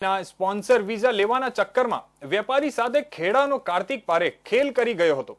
Sponsor visa લેવાના ચક્કરમાં વેપારી સાથે ખેડાનો કાર્તિક પારેખ ખેલ કરી ગયો હતો.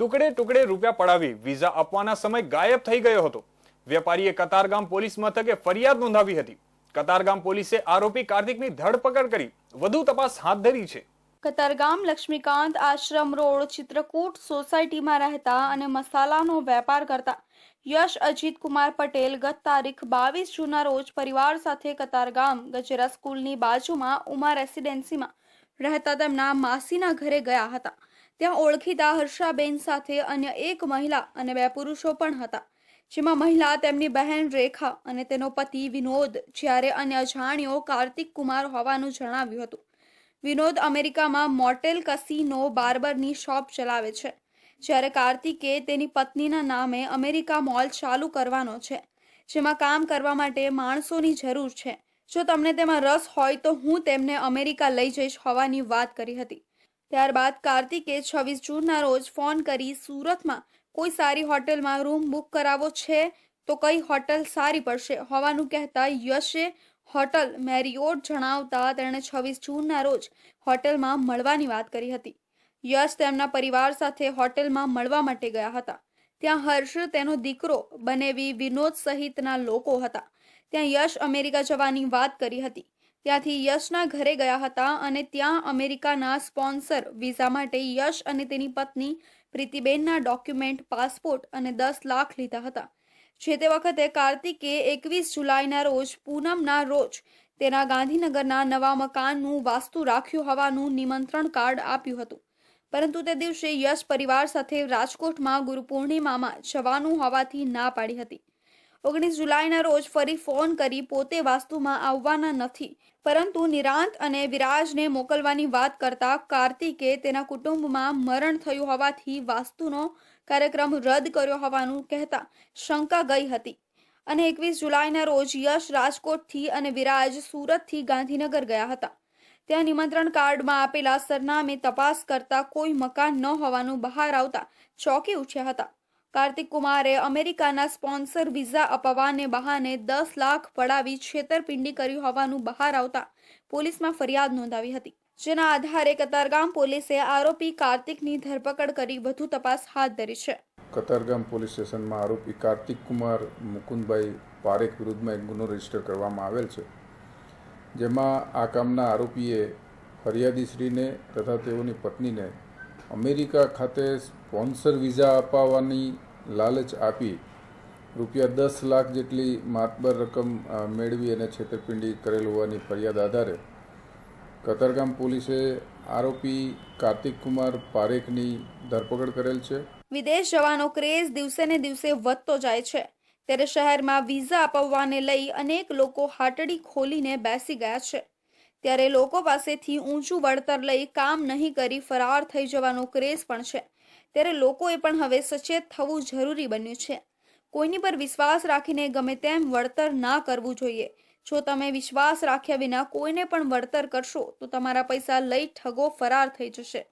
ટુકડે ટુકડે રૂપિયા પડાવી વિઝા આપવાના સમય ગાયબ થઈ ગયો હતો. વેપારીએ કતારગામ પોલીસ મથકે ફરિયાદ નોંધાવી હતી. કતારગામ પોલીસે આરોપી કાર્તિકની ધરપકડ કરી. વધુ તપાસ હાથ ધરી છે. કતારગામ લક્ષ્મીકાંત આશ્રમ રોડ ચિત્રકૂટ સોસાયટીમાં રહેતા અને મસાલાનો વેપાર કરતા યશ અજીત કુમાર પટેલ ગત તારીખ બાવીસ જૂનના રોજ પરિવાર સાથે કતારગામ, ગજેરા સ્કૂલની બાજુમાં ઉમા રેસિડેન્સીમાં રહેતા તેમના માસીના ઘરે ગયા હતા. ત્યાં ઓળખીતા હર્ષાબેન સાથે અન્ય એક મહિલા અને બે પુરુષો પણ હતા. જેમાં મહિલા તેમની બહેન રેખા અને તેનો પતિ વિનોદ, જ્યારે અન્ય અજાણ્યો કાર્તિક કુમાર હોવાનું જણાવ્યું હતું. વિનોદ અમેરિકામાં મોટેલ કસીનો બાર્બરની શોપ ચલાવે છે. જ્યારે કાર્તિકે તેની પત્નીના નામે અમેરિકા મોલ ચાલુ કરવાનો છે, જેમાં કામ કરવા માટે માણસોની જરૂર છે. જો તમને તેમાં રસ હોય તો હું તેમને અમેરિકા લઈ જઈશ હોવાની વાત કરી હતી. ત્યારબાદ કાર્તિકે છવ્વીસ જૂનના રોજ ફોન કરી, સુરતમાં કોઈ સારી હોટેલમાં રૂમ બુક કરાવવો છે? તો કઈ હોટલ સારી પડશે? હોવાનું કહેતા યશે હોટલ મેરિયોટ જણાવતા તેણે છવ્વીસ જૂનના રોજ હોટેલમાં મળવાની વાત કરી હતી. યશ તેમના પરિવાર સાથે હોટેલમાં મળવા માટે ગયા હતા. ત્યાં હર્ષ તેનો દીકરો બનેવી વિનોદ સહિતના લોકો હતા. ત્યાં યશ અમેરિકા જવાની વાત કરી હતી. ત્યાંથી યશના ઘરે ગયા હતા અને ત્યાં અમેરિકાના સ્પોન્સર વિઝા માટે યશ અને તેની પત્ની પ્રીતિબેનના ડોક્યુમેન્ટ, પાસપોર્ટ અને દસ લાખ લીધા હતા. જે તે વખતે કાર્તિકે એકવીસ જુલાઈના રોજ પૂનમના રોજ તેના ગાંધીનગરના નવા મકાનનું વાસ્તુ રાખ્યું હોવાનું નિમંત્રણ કાર્ડ આપ્યું હતું. પરંતુ તે દિવસે યશ પરિવાર સાથે રાજકોટમાં ગુરુ પૂર્ણિમામાં જવાનું હોવાથી ના પાડી હતી. ઓગણીસ જુલાઈના રોજ ફરી ફોન કરી પોતે વાસ્તુમાં આવવાના નથી, પરંતુ નિરાંત અને વિરાજને મોકલવાની વાત કરતા કાર્તિકે તેના કુટુંબમાં મરણ થયું હોવાથી વાસ્તુનો કાર્યક્રમ રદ કર્યો હોવાનું કહેતા શંકા ગઈ હતી. અને એકવીસ જુલાઈના રોજ યશ રાજકોટથી અને વિરાજ સુરતથી ગાંધીનગર ગયા હતા. ત્યાં નિમંત્રણ કાર્ડમાં આપેલા સરનામે તપાસ કરતા કોઈ મકાન ન હોવાનું બહાર આવતા ચોંકી ઉઠ્યા હતા. કાર્તિક કુમારે અમેરિકાના સ્પોન્સર વિઝા અપાવવાને બહાને દસ લાખ પડાવી છેતરપિંડી કરી હોવાનું બહાર આવતા પોલીસમાં ફરિયાદ નોંધાવી હતી. જેના આધારે કતારગામ પોલીસે આરોપી કાર્તિકની ધરપકડ કરી વધુ તપાસ હાથ ધરી છે. કતારગામ પોલીસ સ્ટેશનમાં આરોપી કાર્તિક કુમાર મુકુંદભાઈ પારેખ વિરુદ્ધમાં એક ગુનો રજિસ્ટર કરવામાં આવેલ છે. જેમાં આ કામના આરોપીએ ફરિયાદીશ્રીને તથા તેઓની પત્નીને અમેરિકા ખાતે સ્પોન્સર વિઝા અપાવવાની લાલચ આપી રૂપિયા દસ લાખ જેટલી માતબર રકમ મેળવી અને છેતરપિંડી કરેલ હોવાની ફરિયાદ આધારે કતારગામ પોલીસે આરોપી કાર્તિક કુમાર પારેખની ધરપકડ કરેલ છે. વિદેશ જવાનો ક્રેઝ દિવસે ને દિવસે વધતો જાય છે. ત્યારે શહેરમાં વિઝા અપાવવાને લઈ અનેક લોકો હાટડી ખોલીને બેસી ગયા છે. ત્યારે લોકો પાસેથી ઊંચું વળતર લઈ કામ નહીં કરી ફરાર થઈ જવાનો ક્રેઝ પણ છે. ત્યારે લોકોએ પણ હવે સચેત થવું જરૂરી બન્યું છે. કોઈની પર વિશ્વાસ રાખીને ગમે તેમ વળતર ના કરવું જોઈએ. જો તમે વિશ્વાસ રાખ્યા વિના કોઈને પણ વળતર કરશો, તો તમારા પૈસા લઈ ઠગો ફરાર થઈ જશે.